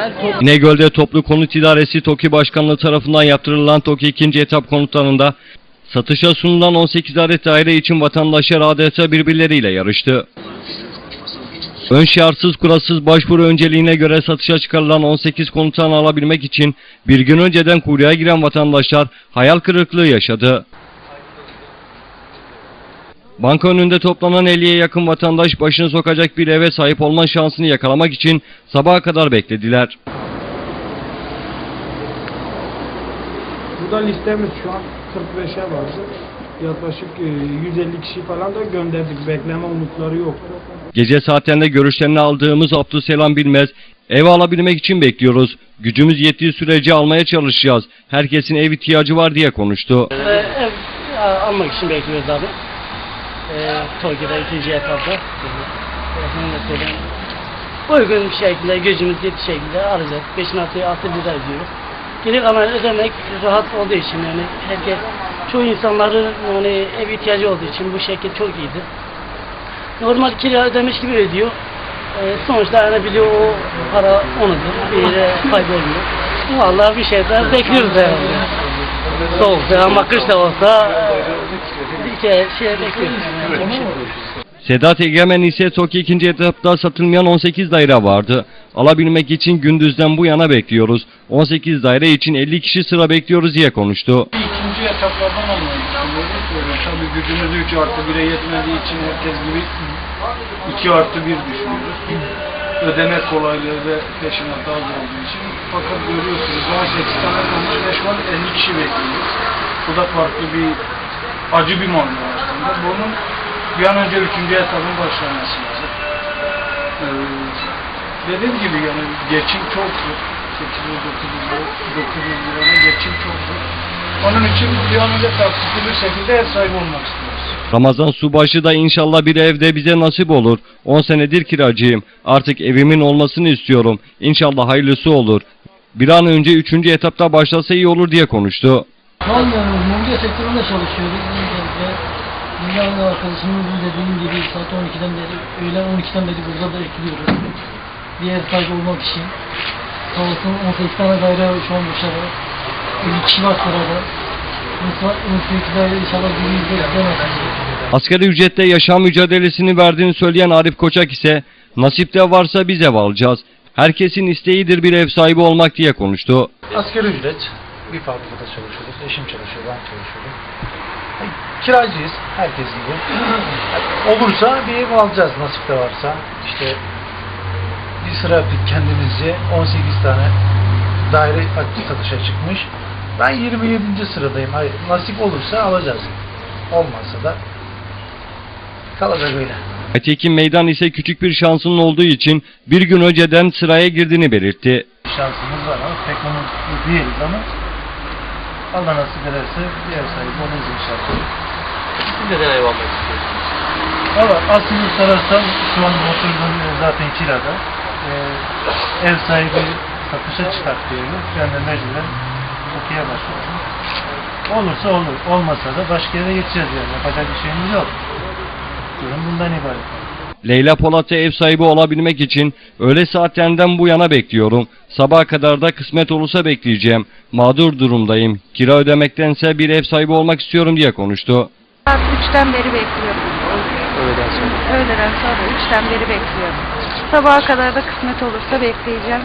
Top İnegöl'de Toplu Konut İdaresi TOKİ Başkanlığı tarafından yaptırılan TOKİ ikinci etap konutlarında satışa sunulan 18 adet daire için vatandaşlar adeta birbirleriyle yarıştı. Ön şartsız kurasız başvuru önceliğine göre satışa çıkarılan 18 konuttan alabilmek için bir gün önceden kuyruğa giren vatandaşlar hayal kırıklığı yaşadı. Banka önünde toplanan 50'ye yakın vatandaş başını sokacak bir eve sahip olma şansını yakalamak için sabaha kadar beklediler. Burada listemiz şu an 45'e vardı. Yaklaşık e, 150 kişi falan da gönderdik. Bekleme umutları yoktu. Gece saatlerinde görüşlerini aldığımız Abdüselam Bilmez, ev alabilmek için bekliyoruz. Gücümüz yettiği sürece almaya çalışacağız. Herkesin ev ihtiyacı var diye konuştu. ve ev a- almak için bekliyoruz abi. Ee, Tokyo'da ikinci etapta. Efendim. Uygun bir şekilde, gücümüz yettiği şekilde alacağız. Peşin altı, altı lira ödüyoruz. Geri kalan ödemek rahat olduğu için yani herkes, çoğu insanların yani ev ihtiyacı olduğu için bu şekil çok iyidir. Normal kira ödemiş gibi ödüyor. Ee, sonuçta yani biliyor o para onudur. Bir yere kaybolmuyor. Vallahi bir şeyler bekliyoruz herhalde. Soğuk da ama kış da olsa bir şey, şey bekliyoruz. Sedat Egemen ise TOKİ ikinci etapta satılmayan 18 daire vardı. Alabilmek için gündüzden bu yana bekliyoruz. 18 daire için 50 kişi sıra bekliyoruz diye konuştu. İkinci etaplardan almayı tabii gücümüz 3 artı 1'e yetmediği için herkes gibi 2 artı 1 düşünüyoruz. Ödeme kolaylığı ve peşinat az olduğu için. Fakat görüyorsunuz 18 tane ve şu an 50 kişi bekliyoruz. Bu da farklı bir acı bir manzara aslında. Bunun bir an önce üçüncü etapın başlaması lazım. Ee, dediğim gibi yani geçim çok zor. 800 900 lira, 900 liraya geçim çok zor. Onun için bir an önce bir şekilde ev sahibi olmak istiyoruz. Ramazan Subaşı da inşallah bir evde bize nasip olur. 10 senedir kiracıyım. Artık evimin olmasını istiyorum. İnşallah hayırlısı olur. Bir an önce 3. etapta başlasa iyi olur diye konuştu. Kalmıyoruz. Mobilya sektöründe çalışıyoruz. Dünyanın arkadaşımın dediğim gibi saat 12'den beri, öğlen 12'den beri burada bekliyoruz. Bir ev sahibi olmak için. Sağ olsun 18 tane daire şu an dışarı. 50 kişi var sırada. Asgari ücretle yaşam mücadelesini verdiğini söyleyen Arif Koçak ise nasipte varsa biz ev alacağız. Herkesin isteğidir bir ev sahibi olmak diye konuştu. Asgari ücret. Bir fabrikada çalışıyoruz. Eşim çalışıyor, ben çalışıyorum. E, Kiracıyız, herkes gibi. Olursa bir ev alacağız nasipte varsa. İşte bir sıra kendimizce. 18 tane daire satışa çıkmış. Ben 27. sıradayım. Hayır, nasip olursa alacağız. Olmazsa da kalacak öyle. Aytekin Meydan ise küçük bir şansının olduğu için bir gün önceden sıraya girdiğini belirtti. şansımız var ama pek umutlu değiliz ama Allah nasip ederse ev sahibi oluruz inşallah. Neden ev almak istiyorsunuz? Valla aslında sorarsan şu an oturduğum ev zaten kirada. Ee, ev sahibi satışa çıkarttı evi. Ben de mecburen okuya başladım. Olursa olur. Olmasa da başka yere geçeceğiz yani. Yapacak bir şeyimiz yok. Durum bundan ibaret. Leyla Polat'a ev sahibi olabilmek için öğle saatlerinden bu yana bekliyorum. Sabaha kadar da kısmet olursa bekleyeceğim. Mağdur durumdayım. Kira ödemektense bir ev sahibi olmak istiyorum diye konuştu. Saat 3'ten beri bekliyorum. Öğleden sonra. Öğleden sonra 3'ten beri bekliyorum. Sabaha kadar da kısmet olursa bekleyeceğim.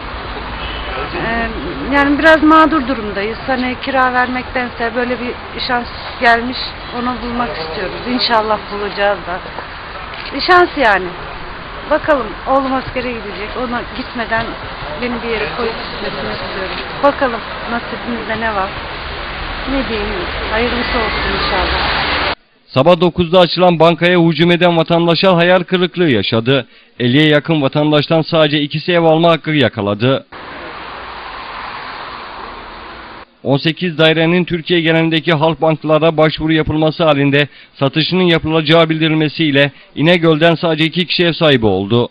Ee, yani biraz mağdur durumdayız. Hani kira vermektense böyle bir şans gelmiş onu bulmak istiyoruz. İnşallah bulacağız da. Bir şans yani. Bakalım oğlum askere gidecek. Ona gitmeden beni bir yere koyup gitmesini istiyorum. Bakalım nasibimizde ne var. Ne diyeyim? Hayırlısı olsun inşallah. Sabah 9'da açılan bankaya hücum eden vatandaşlar hayal kırıklığı yaşadı. 50'ye yakın vatandaştan sadece ikisi ev alma hakkı yakaladı. 18 dairenin Türkiye genelindeki halk banklara başvuru yapılması halinde satışının yapılacağı bildirilmesiyle İnegöl'den sadece iki kişi ev sahibi oldu.